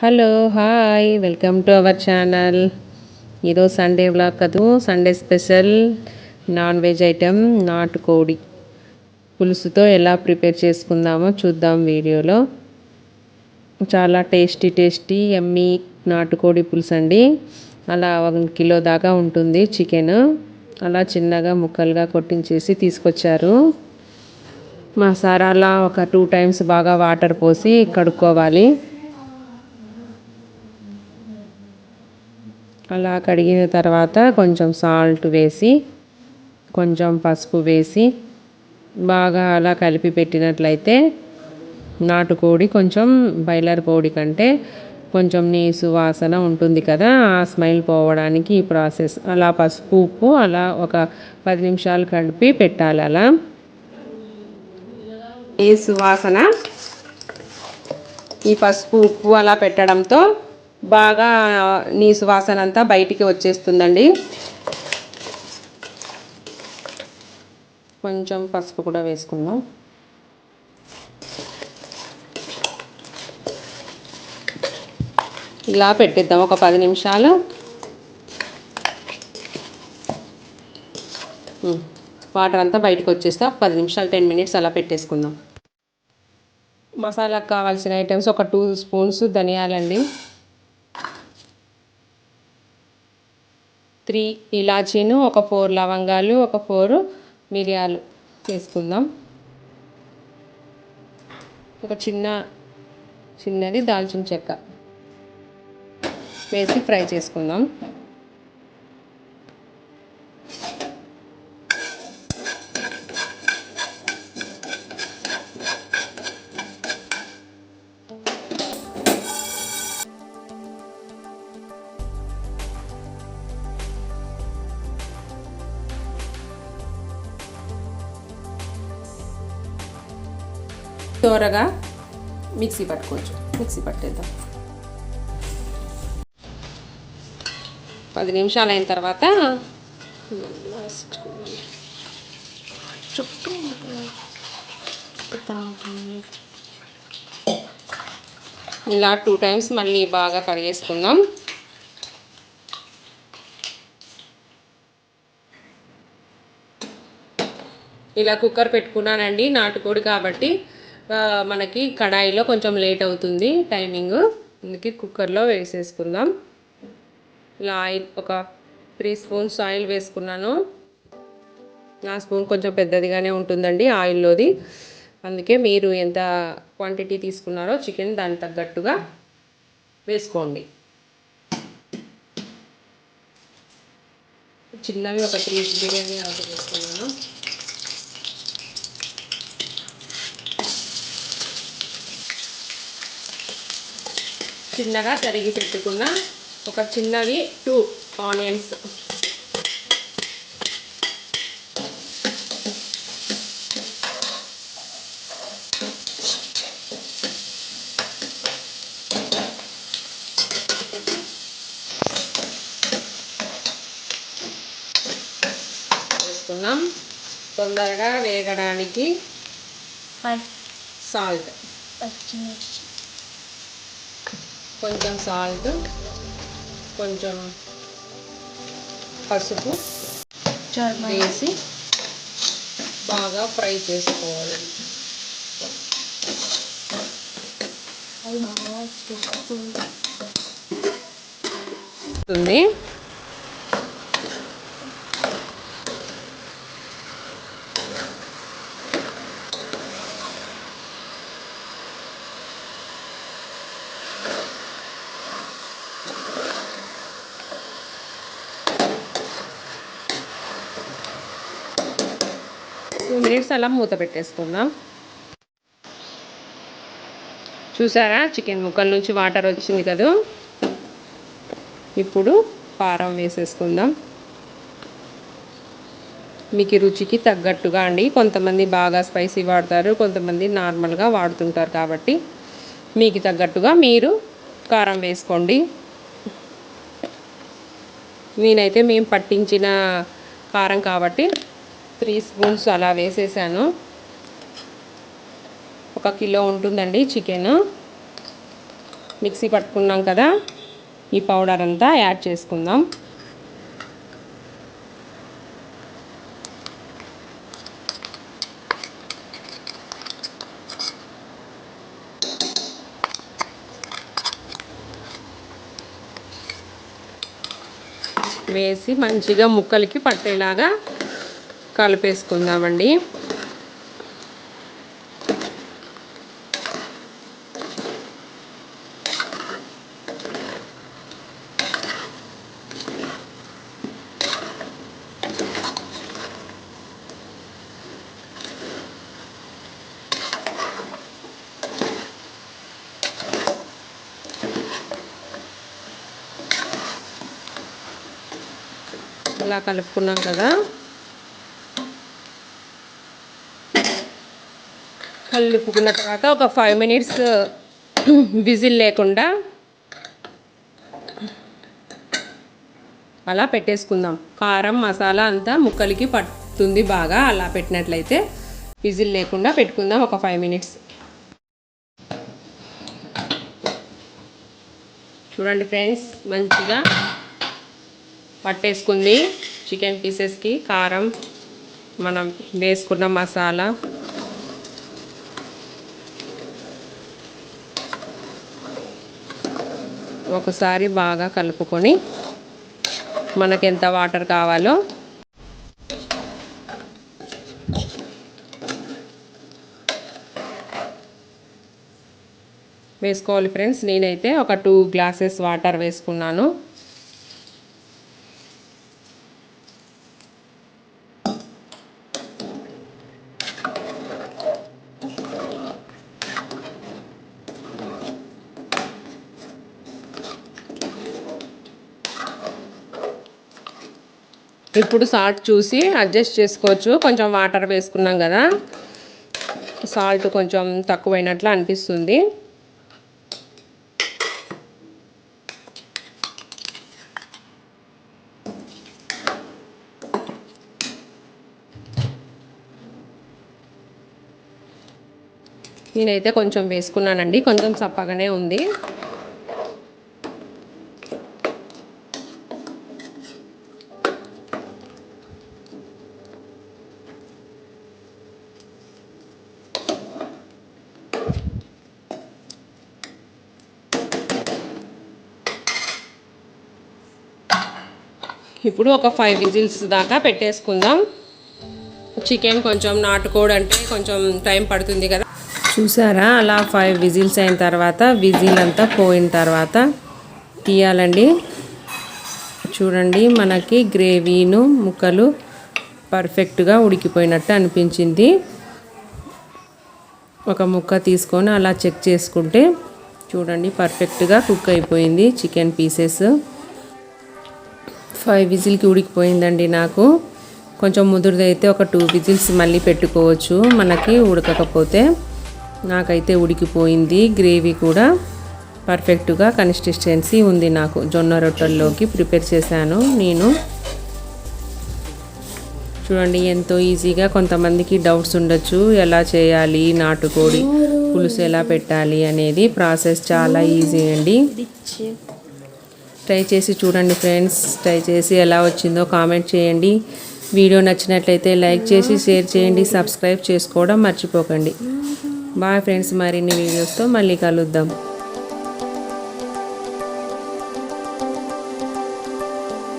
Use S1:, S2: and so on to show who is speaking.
S1: Hello hi welcome to our channel. ఈరోజు Sunday blog కదూ Sunday special non veg item నాటుకోడి పులుసుతో ఎలా ప్రిపేర్ చేసుకుందామో చూద్దాం వీడియోలో. చాలా టేస్టీ టేస్టీ ఎమ్మీ నాటుకోడి పులుసు అండి. అలా ఒక కిలో దాకా ఉంటుంది చికెన్. అలా చిన్నగా ముక్కలుగా కొట్టించేసి తీసుకొచ్చారు. మసాలా ఒక టూ టైమ్స్ బాగా వాటర్ పోసి కడుక్కోవాలి. అలా కడిగిన తర్వాత కొంచెం సాల్ట్ వేసి కొంచెం పసుపు వేసి బాగా అలా కలిపి పెట్టినట్లయితే నాటుకోడి కొంచెం బాయిలర్ కోడి కంటే కొంచెం నీసు వాసన ఉంటుంది కదా ఆ స్మైల్ పోవడానికి ఈ ప్రాసెస్ అలా పసుపు ఉప్పు అలా ఒక పది నిమిషాలు కలిపి పెట్టాలి అలా. ఈ సువాసన ఈ పసుపు ఉప్పు అలా పెట్టడంతో బాగా నీ సువాసన అంతా బయటికి వచ్చేస్తుందండి. కొంచెం పసుపు కూడా వేసుకుందాం. ఇలా పెట్టిద్దాం ఒక పది నిమిషాలు. వాటర్ అంతా బయటకు వచ్చేస్తే ఒక పది నిమిషాలు టెన్ మినిట్స్ అలా పెట్టేసుకుందాం. మసాలాకు కావాల్సిన ఐటమ్స్ ఒక టూ స్పూన్స్ ధనియాలండి. త్రీ ఇలాచీను ఒక ఫోర్ లవంగాలు ఒక ఫోర్ మిరియాలు వేసుకుందాం ఒక చిన్న చిన్నది దాల్చిన చెక్క వేసి ఫ్రై చేసుకుందాం. త్వరగా మిక్సీ పట్టుకోవచ్చు. మిక్సీ పట్టేద్దాం. పది నిమిషాలు అయిన తర్వాత ఇలా టూ టైమ్స్ మళ్ళీ బాగా కడిగేసుకుందాం. ఇలా కుక్కర్ పెట్టుకున్నానండి నాటుకోడి కాబట్టి. మనకి కడాయిలో కొంచెం లేట్ అవుతుంది టైమింగ్. అందుకే కుక్కర్లో వేసేసుకుందాం. ఇలా ఆయిల్ ఒక త్రీ స్పూన్స్ ఆయిల్ వేసుకున్నాను. నా స్పూన్ కొంచెం పెద్దదిగానే ఉంటుందండి ఆయిల్లోది. అందుకే మీరు ఎంత క్వాంటిటీ తీసుకున్నారో చికెన్ దానికి తగ్గట్టుగా వేసుకోండి. చిన్నవి ఒక త్రీ బిర్యానీ ఆర్డర్ చేసుకున్నాను చిన్నగా తరిగి పెట్టుకున్న. ఒక చిన్నవి టూ ఆనియన్స్. వేసుకున్నాం తొందరగా వేగడానికి సాల్ట్. కొంచెం సాల్ట్ కొంచెం పసుపు వేసి బాగా ఫ్రై చేసుకోవాలి. టూ మినిట్స్ అలా మూత పెట్టేసుకుందాం. చూసారా? చికెన్ ముక్కల నుంచి వాటర్ వచ్చింది కదా? ఇప్పుడు కారం వేసేసుకుందాం. మీకు రుచికి తగ్గట్టుగా అండి. కొంతమంది బాగా స్పైసీ వాడతారు కొంతమంది నార్మల్గా వాడుతుంటారు కాబట్టి మీకు తగ్గట్టుగా మీరు కారం వేసుకోండి. నేనైతే మేము పట్టించిన కారం కాబట్టి త్రీ స్పూన్స్ అలా వేసేసాను. ఒక కిలో ఉంటుందండి చికెన్. మిక్సీ పట్టుకున్నాం కదా ఈ పౌడర్ అంతా యాడ్ చేసుకుందాం. వేసి మంచిగా ముక్కలకి పట్టేలాగా కలిపేసుకుందామండి. ఇలా కలుపుకున్నాం కదా. కలుపుకున్న తర్వాత ఒక ఫైవ్ మినిట్స్ విజిల్ లేకుండా అలా పెట్టేసుకుందాం. కారం మసాలా అంతా ముక్కలకి పట్టుతుంది బాగా అలా పెట్టినట్లయితే విజిల్ లేకుండా పెట్టుకుందాం ఒక ఫైవ్ మినిట్స్ చూడండి ఫ్రెండ్స్ మంచిగా పట్టేసుకుంది. చికెన్ పీసెస్కి కారం మనం వేసుకున్న మసాలా. ఒకసారి బాగా కలుపుకొని మనకు ఎంత వాటర్ కావాలో వేసుకోవాలి ఫ్రెండ్స్. నేనైతే ఒక టూ గ్లాసెస్ వాటర్ వేసుకున్నాను. ఇప్పుడు సాల్ట్ చూసి అడ్జస్ట్ చేసుకోవచ్చు. కొంచెం వాటర్ వేసుకున్నాం కదా. సాల్ట్ కొంచెం తక్కువైనట్లు అనిపిస్తుంది. నేనైతే కొంచెం వేసుకున్నానండి. కొంచెం చప్పగానే ఉంది. ఇప్పుడు ఒక ఫైవ్ విజిల్స్ దాకా పెట్టేసుకుందాం. చికెన్ కొంచెం నాటుకోడి అంటే కొంచెం టైం పడుతుంది కదా. చూసారా? అలా ఫైవ్ విజిల్స్ అయిన తర్వాత విజిల్ అంతా పోయిన తర్వాత తీయాలండి. చూడండి మనకి గ్రేవీను ముక్కలు పర్ఫెక్ట్గా ఉడికిపోయినట్టు అనిపించింది. ఒక ముక్క తీసుకొని అలా చెక్ చేసుకుంటే చూడండి పర్ఫెక్ట్గా కుక్ అయిపోయింది చికెన్ పీసెస్ ఫైవ్ విజిల్కి ఉడికిపోయిందండి నాకు. కొంచెం ముదురుదైతే ఒక టూ విజిల్స్ మళ్ళీ పెట్టుకోవచ్చు. మనకి ఉడకకపోతే నాకైతే ఉడికిపోయింది. గ్రేవీ కూడా పర్ఫెక్ట్గా కన్సిస్టెన్సీ ఉంది నాకు. జొన్న రొట్టెల్లోకి ప్రిపేర్ చేశాను నేను. చూడండి ఎంతో ఈజీగా కొంతమందికి డౌట్స్ ఉండొచ్చు. ఎలా చేయాలి నాటుకోడి పులుసు ఎలా పెట్టాలి అనేది ప్రాసెస్ చాలా ఈజీ అండి. ట్రై చేసి చూడండి ఫ్రెండ్స్ ట్రై చేసి ఎలా వచ్చిందో కామెంట్ చేయండి. వీడియో నచ్చినట్లయితే లైక్ చేసి షేర్ చేయండి. సబ్స్క్రైబ్ చేసుకోవడం మర్చిపోకండి. బాయ్ ఫ్రెండ్స్ మరిన్ని వీడియోస్తో మళ్ళీ కలుద్దాం.